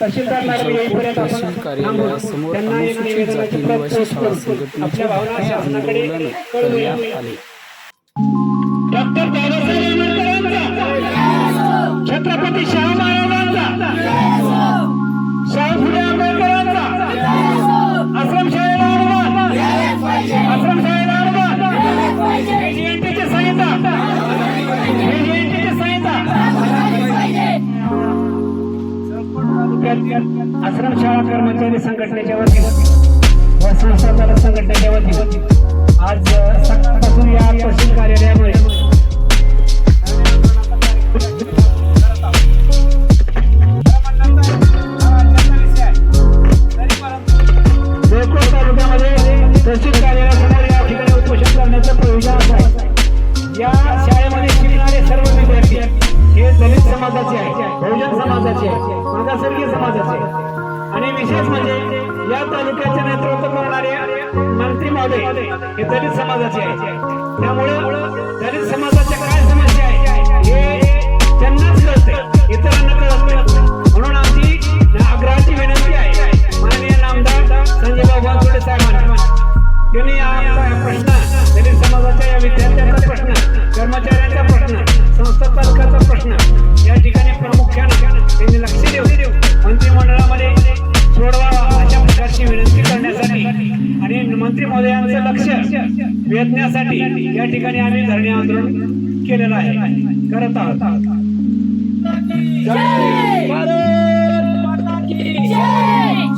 तहसीलदार madam येईपर्यंत आपण तहसील थांबू. कार्यालयासमोर त्यांना एक अनुसूचित निवेदनाची जाती प्रत निवासी पोस्ट शाळा करू. संघटनेचे आपल्या भावना शासनाकडे आंदोलन कळवूया. करण्यात आले. डॉक्टर बाबासाहेब आंबेडकरांचा. छत्रपती शाहू महाराजांचा. शाहू फुले आंबेडकरांचा. आश्रमशाहीला अनुदान. आश्रमशाहीला अनुदान. आश्रमशाळा कर्मचारी संघटनेच्या वतीनं व संस्थाचालक संघटनेच्या वतीनं आज समाजाचे आहे. बहुजन समाजाचे आहे. मागासवर्गीय समाजाचे आहे. आणि विशेष म्हणजे या तालुक्याचे नेतृत्व करणारे मंत्री महोदय हे दलित समाजाचे आहे त्यामुळे दलित समाजाच्या काय समस्या आहे हे त्यांनाच कळते इतरांना कळत नाही. म्हणून आमची आग्रहाची विनंती आहे. माननीय नामदार संजय बाबा जोडे साहेबांना. त्यांनी हा प्रश्न दलित समाजाच्या या विद्यार्थ्यांचा प्रश्न कर्मचाऱ्यांचा प्रश्न संस्था चालकाचा प्रश्न. या ठिकाणी प्रामुख्याने त्यांनी लक्ष देऊ मंत्रिमंडळामध्ये सोडवावा अशा प्रकारची विनंती करण्यासाठी आणि मंत्री महोदयांचं लक्ष वेधण्यासाठी या ठिकाणी आम्ही धरणे आंदोलन केलेलं आहे. करत आहोत.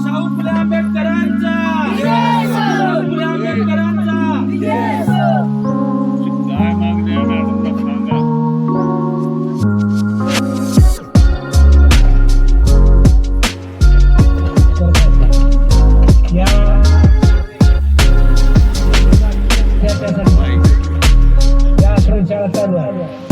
शाहू फुले आंबेडकरांचा या आश्रमशाळा चालू आहे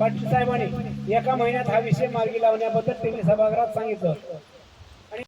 पाटील साहेबांनी एका महिन्यात हा विषय मार्गी लावण्याबद्दल त्यांनी सभागृहात सांगितलं.